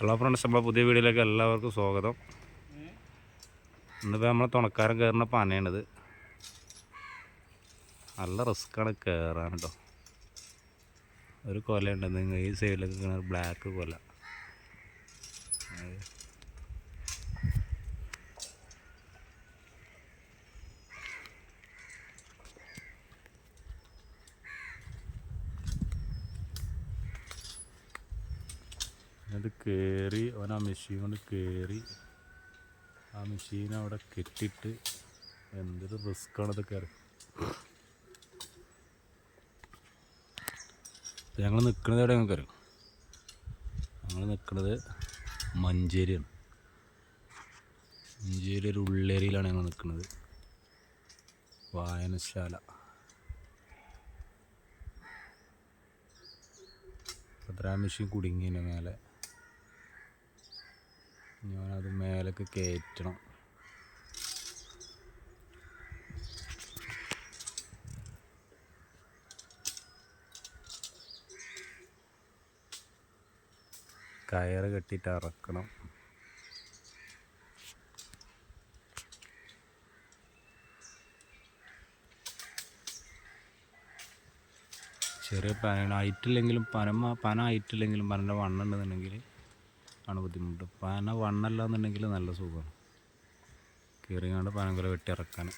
Hello friends നമ്മളെ പുതിയ വീഡിയോയിലേക്ക് എല്ലാവർക്കും സ്വാഗതം. ഇന്നിപ്പോൾ നമ്മളെ തുണക്കാരൻ കയറുന്ന പനയാണിത് നല്ല റിസ്ക്കാണ് കയറാൻ കേട്ടോ. ഒരു കൊലയുണ്ട്. നിങ്ങൾ ഈ സൈഡിലൊക്കെ ബ്ലാക്ക് കൊല അത് അത് കയറി അവൻ ആ മെഷീൻ കൊണ്ട് കയറി ആ മെഷീൻ അവിടെ കെട്ടിട്ട് എന്തൊരു റിസ്ക്കാണ് ഇതൊക്കെ കയറി ഞങ്ങൾ നിൽക്കുന്നത് എവിടെ ഞങ്ങൾക്ക് അറിയാം? ഞങ്ങൾ നിൽക്കുന്നത് മഞ്ചേരിയാണ്. മഞ്ചേരി ഒരു ഉള്ളേരിയിലാണ് ഞങ്ങൾ നിൽക്കുന്നത് വായനശാല. അത്ര മെഷീൻ കുടുങ്ങിയതിന്റെ മേലെ. ഞാനത് മേലേക്ക് കയറ്റണം കയറ് കെട്ടിയിട്ട് ഇറക്കണം ചെറിയ പന ആയിട്ടില്ലെങ്കിലും പനമ പന ആയിട്ടില്ലെങ്കിലും പനന്റെ വണ്ണുണ്ടെന്നുണ്ടെങ്കിൽ ആണ് ബുദ്ധിമുട്ട്. പന വണ്ണല്ല എന്നുണ്ടെങ്കിൽ നല്ല സുഖമാണ്. കീറിങ്ങാണ്ട് വെട്ടി ഇറക്കാൻ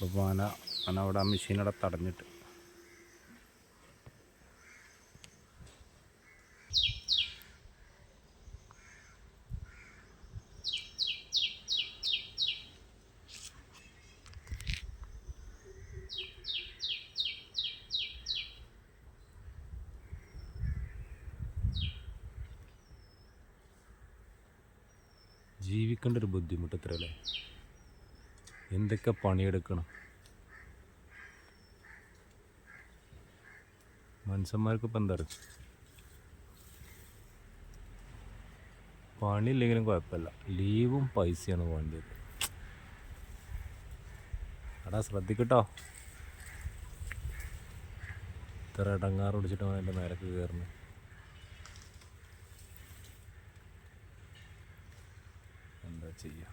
അപ്പോൾ പന പന അവിടെ ആ മെഷീനവിടെ തടഞ്ഞിട്ട്. ജീവിക്കേണ്ട ഒരു ബുദ്ധിമുട്ട് ഇത്രയല്ലേ എന്തൊക്കെ പണിയെടുക്കണം? മനുഷ്യന്മാർക്ക് ഇപ്പം എന്താ പറയുക പണിയില്ലെങ്കിലും കുഴപ്പമില്ല. ലീവും പൈസയാണ് വേണ്ടത്. അടാ ശ്രദ്ധിക്കട്ടോ. ഇത്ര ഇടങ്ങാറ് പിടിച്ചിട്ട് എന്റെ മേലേക്ക് കയറുന്നത് എന്താ ചെയ്യുക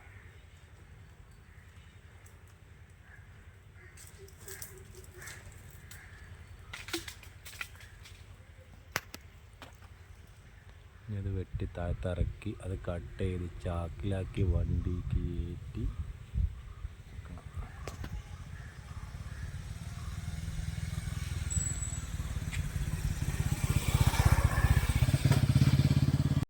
ഇനി അത് വെട്ടി താഴ്ത്തിറക്കി അത് കട്ട് ചെയ്ത് ചാക്കിലാക്കി വണ്ടി കയറ്റി